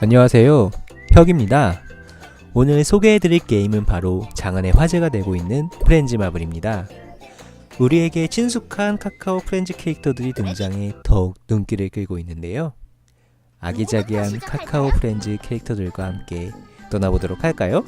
안녕하세요. 혁입니다. 오늘 소개해드릴 게임은 바로 장안의 화제가 되고 있는 프렌즈 마블입니다. 우리에게 친숙한 카카오 프렌즈 캐릭터들이 등장해 더욱 눈길을 끌고 있는데요. 아기자기한 카카오 프렌즈 캐릭터들과 함께 떠나보도록 할까요?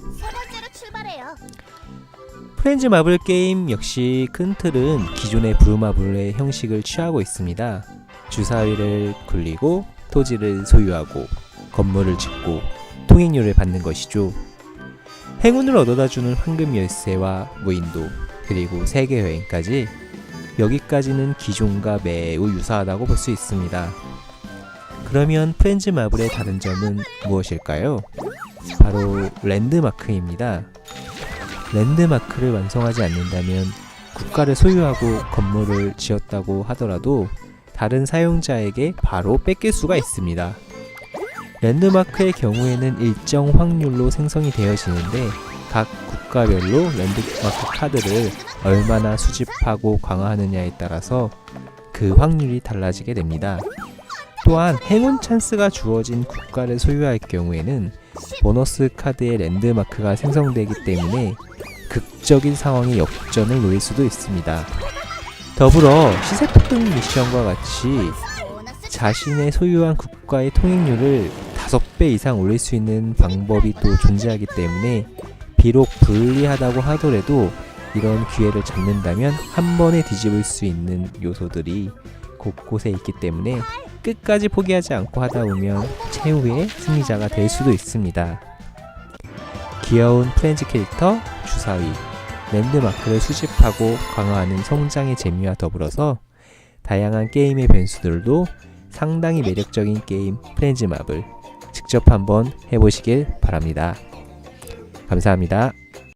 프렌즈 마블 게임 역시 큰 틀은 기존의 브루마블의 형식을 취하고 있습니다. 주사위를 굴리고 토지를 소유하고 건물을 짓고 통행료를 받는 것이죠. 행운을 얻어다 주는 황금 열쇠와 무인도 그리고 세계 여행까지 여기까지는 기존과 매우 유사하다고 볼 수 있습니다. 그러면 프렌즈 마블의 다른 점은 무엇일까요? 바로 랜드마크입니다. 랜드마크를 완성하지 않는다면 국가를 소유하고 건물을 지었다고 하더라도 다른 사용자에게 바로 뺏길 수가 있습니다. 랜드마크의 경우에는 일정 확률로 생성이 되어지는데 각 국가별로 랜드마크 카드를 얼마나 수집하고 강화하느냐에 따라서 그 확률이 달라지게 됩니다. 또한 행운 찬스가 주어진 국가를 소유할 경우에는 보너스 카드의 랜드마크가 생성되기 때문에 극적인 상황의 역전을 노릴 수도 있습니다. 더불어 시세 폭등 미션과 같이 자신의 소유한 국가의 통행료를 5배 이상 올릴 수 있는 방법이 또 존재하기 때문에 비록 불리하다고 하더라도 이런 기회를 잡는다면 한 번에 뒤집을 수 있는 요소들이 곳곳에 있기 때문에 끝까지 포기하지 않고 하다 보면 최후의 승리자가 될 수도 있습니다. 귀여운 프렌즈 캐릭터 주사위, 랜드마크를 수집하고 강화하는 성장의 재미와 더불어서 다양한 게임의 변수들도 상당히 매력적인 게임 프렌즈 마블 직접 한번 해보시길 바랍니다. 감사합니다.